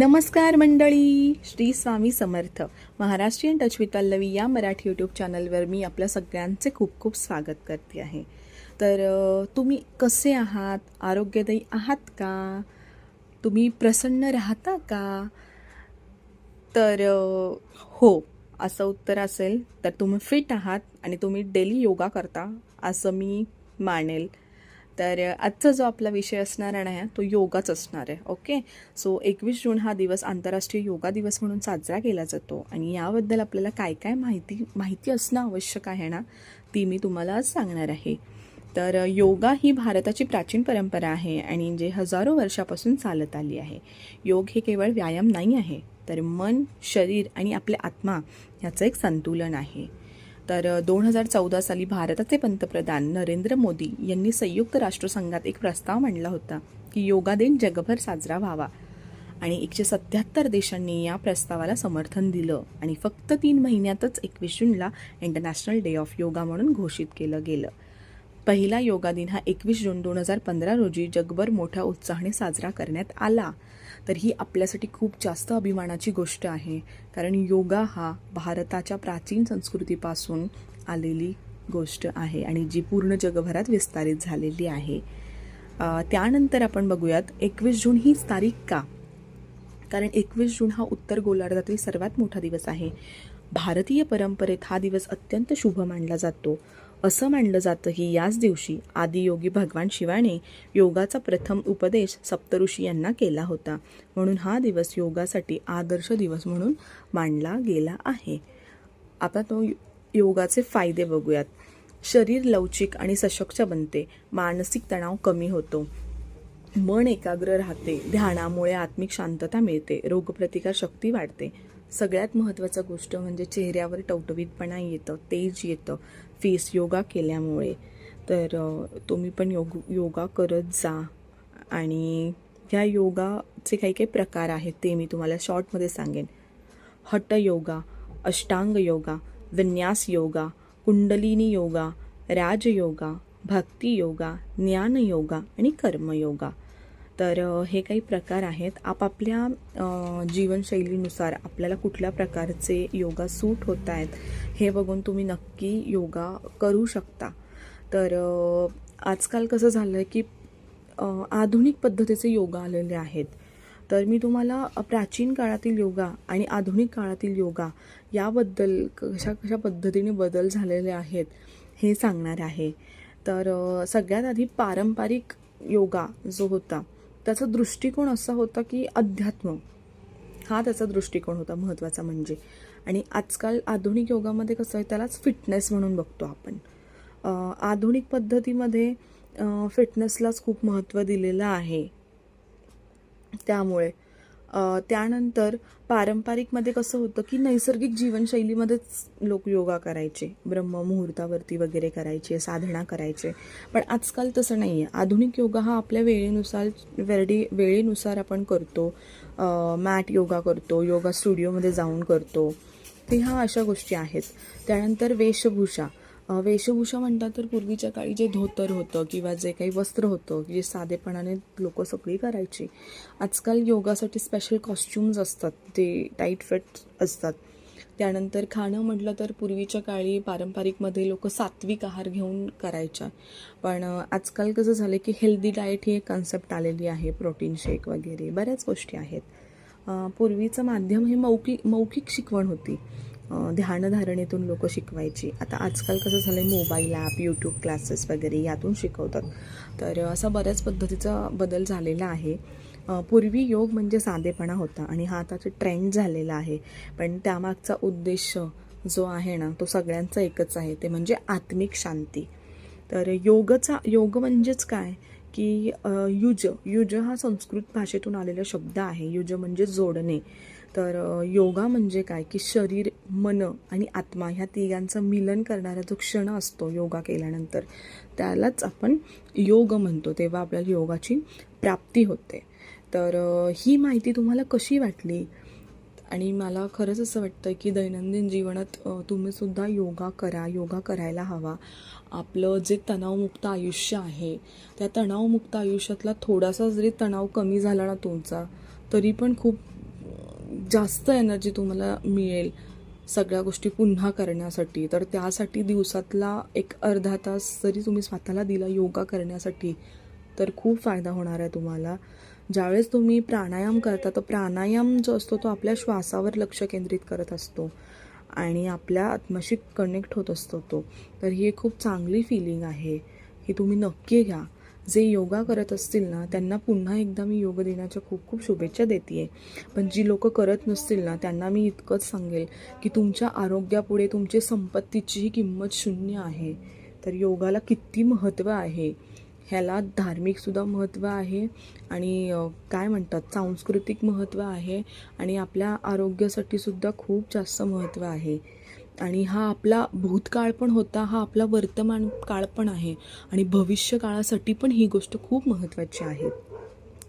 नमस्कार मंडळी. Shri Swami Samarth. Maharashtrian touch with Pallavi या मराठी यूट्यूब चॅनलवर मी आपल्या सगळ्यांचे खूप खूप स्वागत करते आहे. तर तुम्ही कसे आहात? आरोग्यदायी आहात का? तुम्ही प्रसन्न राहता का? तर हो असं उत्तर असेल तर तुम्ही फिट आहात आणि तुम्ही डेली योगा करता असं मी मानेल. तर आजचा जो आपला विषय असणार आहे तो योगाच असणार आहे ओके सो एकवीस जून हा दिवस आंतरराष्ट्रीय योगा दिवस म्हणून साजरा केला जातो आणि याबद्दल आपल्याला काय काय माहिती माहिती असणं आवश्यक आहे ना ती मी तुम्हाला आज सांगणार आहे. तर योगा ही भारताची प्राचीन परंपरा आहे आणि जे हजारो वर्षापासून चालत आली आहे. योग हे केवळ व्यायाम नाही आहे तर मन शरीर आणि आपले आत्मा ह्याचं एक संतुलन आहे. तर दोन हजार चौदा साली भारताचे पंतप्रधान नरेंद्र मोदी यांनी संयुक्त राष्ट्रसंघात एक प्रस्ताव मांडला होता की योगा दिन जगभर साजरा व्हावा. आणि एकशे सत्याहत्तर देशांनी या प्रस्तावाला समर्थन दिलं आणि फक्त तीन महिन्यातच एकवीस जूनला इंटरनॅशनल डे ऑफ योगा म्हणून घोषित केलं गेलं. पहिला योगा दिन हा एकवीस जून दोन हजार पंधरा रोजी जगभर मोठ्या उत्साहाने साजरा करण्यात आला. तर ही आपल्यासाठी खूप जास्त अभिमानाची गोष्ट आहे. कारण योगा हा भारताच्या प्राचीन संस्कृतीपासून आलेली गोष्ट आहे आणि जी पूर्ण जगभरात विस्तारित झालेली आहे. त्यानंतर आपण बघूयात एकवीस जून हीच तारीख का? कारण एकवीस जून हा उत्तर गोलार्धातील सर्वात मोठा दिवस आहे. भारतीय परंपरेत हा दिवस अत्यंत शुभ मानला जातो. असं मानलं जातं की याच दिवशी आदियोगी भगवान शिवाने योगाचा प्रथम उपदेश सप्तऋषी यांना केला होता. म्हणून हा दिवस योगासाठी आदर्श दिवस म्हणून मानला गेला आहे. आता तो योगाचे फायदे बघूयात. शरीर लवचिक आणि सशक्त बनते. मानसिक तणाव कमी होतो. मन एकाग्र राहते. ध्यानामुळे आत्मिक शांतता मिळते. रोगप्रतिकार शक्ती वाढते. सगळ्यात महत्त्वाचं गोष्ट म्हणजे चेहऱ्यावर टवटवीतपणा येतं तेज येतं. फेस योगा केल्यामुळे. तर तुम्ही पण योग योगा करत जा. आणि ह्या योगाचे काही काही प्रकार आहेत ते मी तुम्हाला शॉर्टमध्ये सांगेन. हट योगा अष्टांग योगा विन्यास योगा कुंडलिनी योगा राजयोगा भक्ती योगा ज्ञान योगा आणि कर्मयोगा तर हे काही प्रकार आहेत. आपापल्या जीवनशैलीनुसार आपल्याला कुठल्या प्रकारचे योगा सूट होत आहेत हे बघून तुम्ही नक्की योगा करू शकता. तर आजकाल कसं झालं आहे की आधुनिक पद्धतीचे योगा आलेले आहेत. तर मी तुम्हाला प्राचीन काळातील योगा आणि आधुनिक काळातील योगा याबद्दल कशा कशा पद्धतीने बदल झालेले आहेत हे सांगणार आहे. तर सगळ्यात आधी पारंपरिक योगा जो होता त्याचा दृष्टिकोन असा होता की अध्यात्म. हा त्याचा दृष्टिकोन होता महत्त्वाचा म्हणजे. आणि आजकाल आधुनिक योगामध्ये कसं आहे त्यालाच फिटनेस म्हणून बघतो आपण. आधुनिक पद्धतीमध्ये फिटनेसलाच खूप महत्त्व दिलेलं आहे. त्यामुळे त्यानंतर पारंपरिकमध्ये कसं होतं की नैसर्गिक जीवनशैलीमध्येच लोक योगा करायचे ब्रह्ममुहूर्तावरती वगैरे करायचे साधना करायचे. पण आजकाल तसं नाही आहे आधुनिक योगा हा आपल्या वेळेनुसार वेळी वेळेनुसार आपण करतो. मॅट योगा करतो योगा स्टुडिओमध्ये जाऊन करतो. ते ह्या अशा गोष्टी आहेत. त्यानंतर वेशभूषा. वेशभूषा म्हणतात तर पूर्वीच्या काळी जे धोतर होतं किंवा जे काही वस्त्र होतं जे साधेपणाने लोक सगळी करायची आजकाल योगासाठी स्पेशल कॉस्ट्युम्स असतात ते टाईट फिट असतात. त्यानंतर खाणं म्हटलं तर पूर्वीच्या काळी पारंपरिकमध्ये लोक सात्विक आहार घेऊन करायच्या. पण आजकाल कसं झालं की हेल्दी डाएट ही एक कन्सेप्ट आलेली आहे प्रोटीन शेक वगैरे बऱ्याच गोष्टी आहेत. पूर्वीचं माध्यम हे मौखिक मौखिक शिकवण होती. ध्यानधारणेतून लोक शिकवायची. आता आजकाल कसं झालं आहे मोबाईल ॲप यूट्यूब क्लासेस वगैरे यातून शिकवतात. तर असा बऱ्याच पद्धतीचा बदल झालेला आहे. पूर्वी योग म्हणजे साधेपणा होता आणि हा आता ट्रेंड झालेला आहे. पण त्यामागचा उद्देश जो आहे ना तो सगळ्यांचा एकच आहे. ते म्हणजे आत्मिक शांती. तर योगचा योग म्हणजेच काय? की युज. युज हा संस्कृत भाषेतून आलेला शब्द आहे. युज म्हणजे जोडणे. तर योगा म्हणजे काय? की शरीर मन आणि आत्मा ह्या तिघांचं मिलन करणारा जो क्षण असतो योगा केल्यानंतर. त्यालाच आपण योग म्हणतो. तेव्हा आपल्याला योगाची प्राप्ती होते. तर ही माहिती तुम्हाला कशी वाटली? आणि मला खरंच असं वाटतं की दैनंदिन जीवनात तुम्हीसुद्धा तुम्ही सुद्धा योगा करा. योगा करायला हवा. आपलं जे तणावमुक्त आयुष्य आहे त्या तणावमुक्त आयुष्यातला थोडासा जरी तणाव कमी झाला ना तुमचा तरी पण खूप जास्त एनर्जी तुम्हाला मिळेल सगळ्या गोष्टी पुन्हा करण्यासाठी. तर त्यासाठी दिवसातला एक अर्धा तास जरी तुम्ही स्वतःला दिला योगा करण्यासाठी तर खूप फायदा होणार आहे तुम्हाला. ज्यावेळेस तुम्ही प्राणायाम करता तर प्राणायाम जो असतो तो आपल्या श्वासावर लक्ष केंद्रित करत असतो. आणि आपल्या आत्माशी कनेक्ट होत असतो तो. तर ही एक खूप चांगली फिलिंग आहे. ही तुम्ही नक्की घ्या. जे योगा करत असतील ना त्यांना पुन्हा एकदा मी योग दिनाच्या खूप खूप शुभेच्छा देते पण जी लोक करत नसतील ना त्यांना मी इतकंच सांगेल की तुमच्या आरोग्यापुढे तुमची संपत्तीचीही किंमत शून्य आहे. तर योगाला किती महत्त्व आहे? ह्याला धार्मिकसुद्धा महत्त्व आहे आणि काय म्हणतात सांस्कृतिक महत्त्व आहे आणि आपल्या आरोग्यासाठी सुद्धा खूप जास्त महत्त्व आहे. आणि हा आपला भूतकाळ पण होता हा आपला वर्तमान काळ पण आहे आणि भविष्य काळासाठी पण ही गोष्ट खूप महत्त्वाची आहे.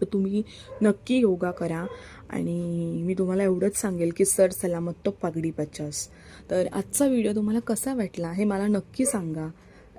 तर तुम्ही नक्की योगा करा आणि मी तुम्हाला एवढंच सांगेल की सर सलामत तो पगडी पचास. तर आजचा व्हिडिओ तुम्हाला कसा वाटला हे मला नक्की सांगा.